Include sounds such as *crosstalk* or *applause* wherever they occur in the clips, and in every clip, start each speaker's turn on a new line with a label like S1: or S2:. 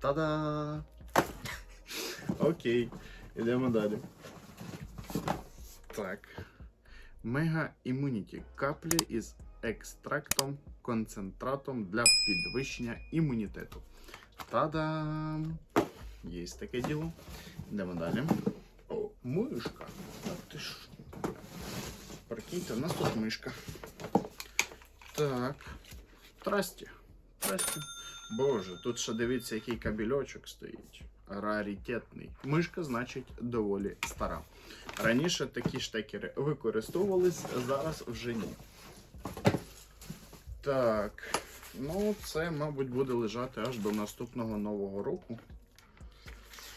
S1: Та-да! Окей, йдемо далі. Так. Мега імуніті. Каплі із екстрактом, концентратом для підвищення імунітету. Та-дам! Є таке діло. Йдемо далі. О, мишка. Та ти що? Прикиньте, у нас тут мишка. Так. Трасті. Трасті. Боже, тут ще дивіться, який кабельочок стоїть. Раритетний. Мишка, значить, доволі стара. Раніше такі штекери використовувались, зараз вже ні. Так. Ну, це, мабуть, буде лежати аж до наступного нового року.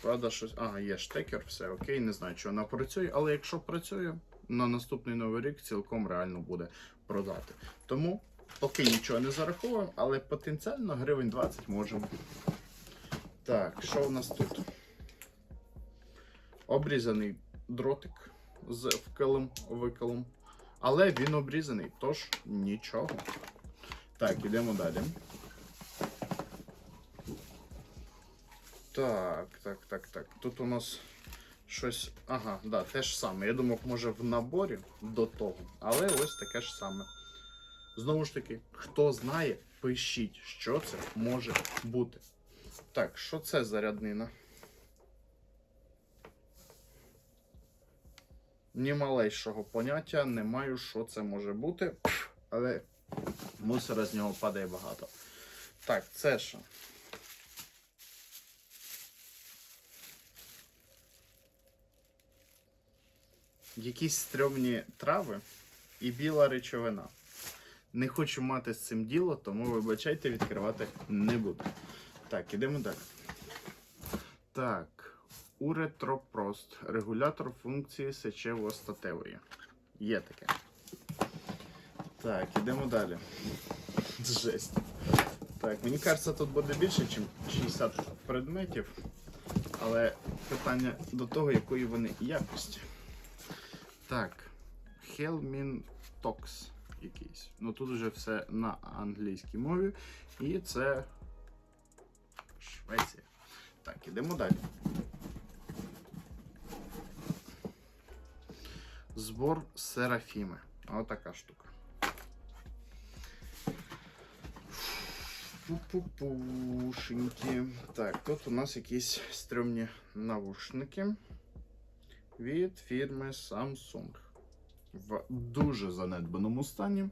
S1: Правда, щось. Ага, є штекер, все окей, не знаю, чи вона працює, але якщо працює, на наступний новий рік цілком реально буде продати. Тому поки нічого не зараховуємо, але потенціально гривень 20 можемо. Так, що у нас тут? Обрізаний дротик з вкилим викилом. Але він обрізаний, тож нічого. Так, ідемо далі. Так, так, так, так. Тут у нас щось. Ага, да, те ж саме. Я думав, може в наборі до того. Але ось таке ж саме. Знову ж таки, хто знає, пишіть, що це може бути. Так, що це за ряднина? Ні малейшого поняття, не маю, що це може бути, але мусора з нього падає багато. Так, це що? Якісь стрьомні трави і біла речовина. Не хочу мати з цим діло, тому вибачайте, відкривати не буду. Так, ідемо далі. Так, уретропрост. Регулятор функції сечево-статевої. Є таке. Так, ідемо далі. *laughs* Жесть. Так, мені кажеться, тут буде більше, ніж 60 предметів. Але питання до того, якої вони якості. Так, Tox якийсь. Ну тут вже все на англійській мові. І це Швеція. Так, ідемо далі. Збор Серафіми. Отака штука. Так, тут у нас якісь стрьомні навушники від фірми Samsung. В дуже занедбаному стані.